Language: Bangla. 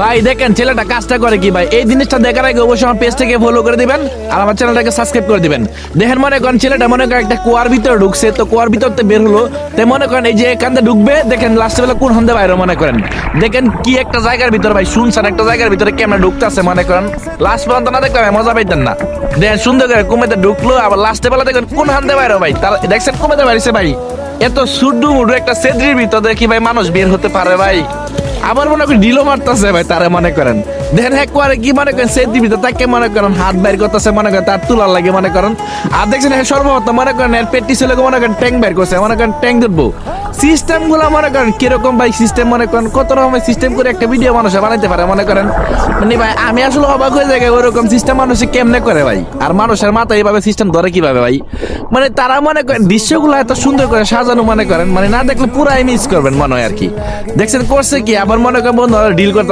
ভাই, দেখেন, ছেলেটা কাজটা করে কি ভাই? এই জিনিসটা দেখার আগে অবশ্যই আমার পেজ থেকে ফলো করে দিবেন আর আমার চ্যানেলটাকে সাবস্ক্রাইব করে দিবেন। দেখেন, মনে করেন ছেলেটা মনে করেন একটা কুয়ার ভিতরে ঢুকছে, তো কুয়ার ভিতর থেকে বের হলো, তাই মনে করেন এই যে এখান থেকে ঢুকবে, দেখেন লাস্ট বেলা কোন হন্দে বাইরে মনে করেন। দেখেন কি একটা জায়গার ভিতরে ভাই, শুনছেন একটা জায়গার ভিতরে কেমন ঢুকতেছে মনে করেন। লাস্ট পর্যন্ত না দেখলাম মজা পাইতেন না। দেখেন, সুন্দর করে কুমেতে ঢুকলো, আবার লাস্টে বেলা দেখেন কোন হান্দে বাইরে ভাই। তার দেখছেন কুমেতে বাইরেছে ভাই, এত সুড্ডু মুডু একটা সেদ্রির ভিতরে কি ভাই মানুষ বের হতে পারে ভাই? আবার মনে করি ডিলো মারতেছে ভাই, তারে মনে করেন। দেখেন হ্যাক করে কি মনে করেন, সেই দিবি তাকে মনে করেন, হাত বাইর করতেছে, মনে করেন তার তুলার লাগে, মনে করেন। আর দেখছেন হ্যাঁ সর্বমত মনে করেন, এর পেটি ছিল মনে করেন ট্যাঙ্ক বাইর করছে, মনে করেন ট্যাঙ্ক ধরবো। সিস্টেমগুলো মনে করেন কীরকম ভাই? সিস্টেম মনে করেন কত রকমের সিস্টেম করে একটা ভিডিও মানুষে বানাইতে পারে, মনে করেন? মানে ভাই, আমি আসলে অবাক হয়ে যাই ওরকম সিস্টেম মানুষে কেমনে করে ভাই? আর মানুষের মাথায় এইভাবে সিস্টেম ধরে কীভাবে ভাই? মানে তারা মনে করেন দৃশ্যগুলো এত সুন্দর করে সাজানো মনে করেন মানে না দেখলে পুরাই মিস করবেন মনে হয় আর কি। দেখছেন করছে কি? আবার মনে করেন বন্ধু ডিল করতে